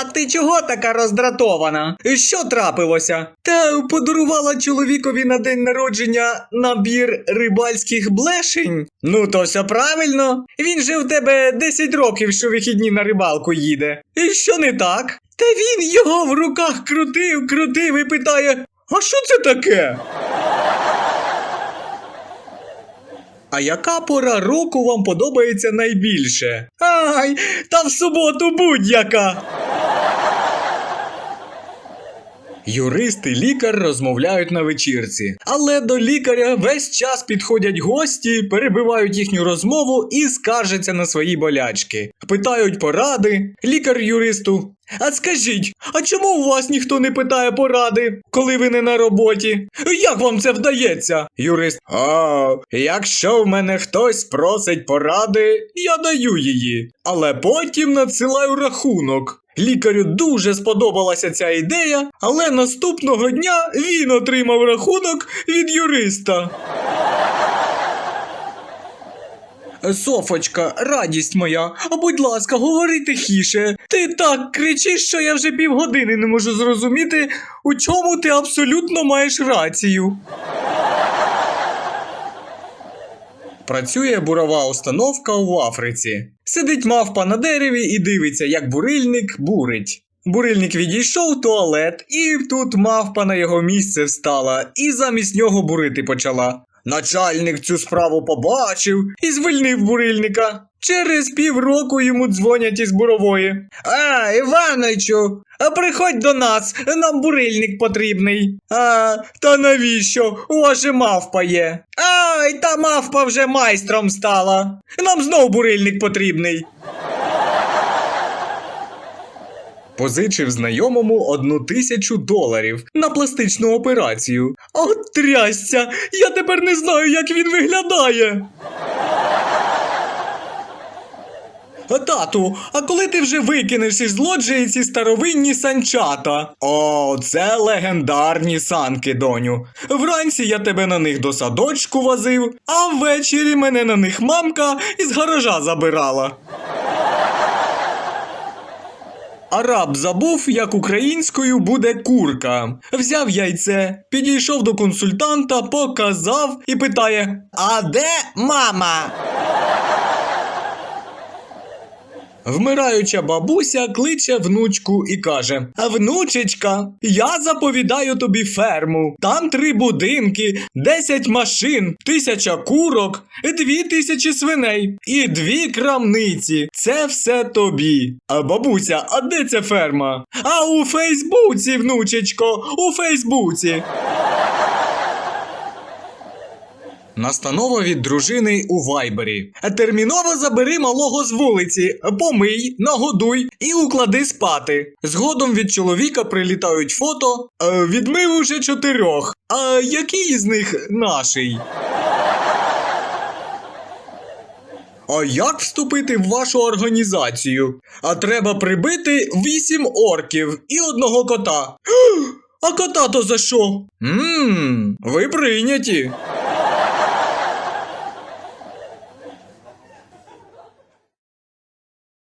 А ти чого така роздратована? Що трапилося? Та подарувала чоловікові на день народження набір рибальських блешень. Ну то все правильно. Він же в тебе 10 років щовихідні на рибалку їде. І що не так? Та він його в руках крутив, крутив і питає: А що це таке? А яка пора року вам подобається найбільше? Ай, та в суботу будь-яка. Юрист і лікар розмовляють на вечірці, але до лікаря весь час підходять гості, перебивають їхню розмову і скаржаться на свої болячки. Питають поради. Лікар юристу. А скажіть, а чому у вас ніхто не питає поради, коли ви не на роботі? Як вам це вдається? Юрист. А, якщо в мене хтось просить поради, я даю її, але потім надсилаю рахунок. Лікарю дуже сподобалася ця ідея, але наступного дня він отримав рахунок від юриста. Софочка, радість моя, будь ласка, говори тихіше. Ти так кричиш, що я вже півгодини не можу зрозуміти, у чому ти абсолютно маєш рацію. Працює бурова установка в Африці. Сидить мавпа на дереві і дивиться, як бурильник бурить. Бурильник відійшов в туалет, і тут мавпа на його місце встала і замість нього бурити почала. Начальник цю справу побачив і звільнив бурильника. Через півроку йому дзвонять із бурової. А, Іваничу, приходь до нас, нам бурильник потрібний. А, та навіщо? У вас же мавпа є. Ай, та мавпа вже майстром стала. Нам знов бурильник потрібний. Позичив знайомому одну тисячу доларів на пластичну операцію. От трясця! Я тепер не знаю, як він виглядає. Тату, а коли ти вже викинеш із лоджії ці старовинні санчата? О, це легендарні санки, доню. Вранці я тебе на них до садочку возив, а ввечері мене на них мамка із гаража забирала. Араб забув, як українською буде курка. Взяв яйце, підійшов до консультанта, показав і питає: А де мама? Вмираюча бабуся кличе внучку і каже: внучечка, я заповідаю тобі ферму. Там три будинки, десять машин, тисяча курок, дві тисячі свиней і дві крамниці. Це все тобі. А бабуся, а де ця ферма? А у Фейсбуці, внучечко, у Фейсбуці. Настанова від дружини у вайбері. Терміново забери малого з вулиці, помий, нагодуй і уклади спати. Згодом від чоловіка прилітають фото. Е, відмив уже чотирьох. А який із них наший? А як вступити в вашу організацію? А треба прибити вісім орків і одного кота. А кота то за що? Ммм, ви прийняті.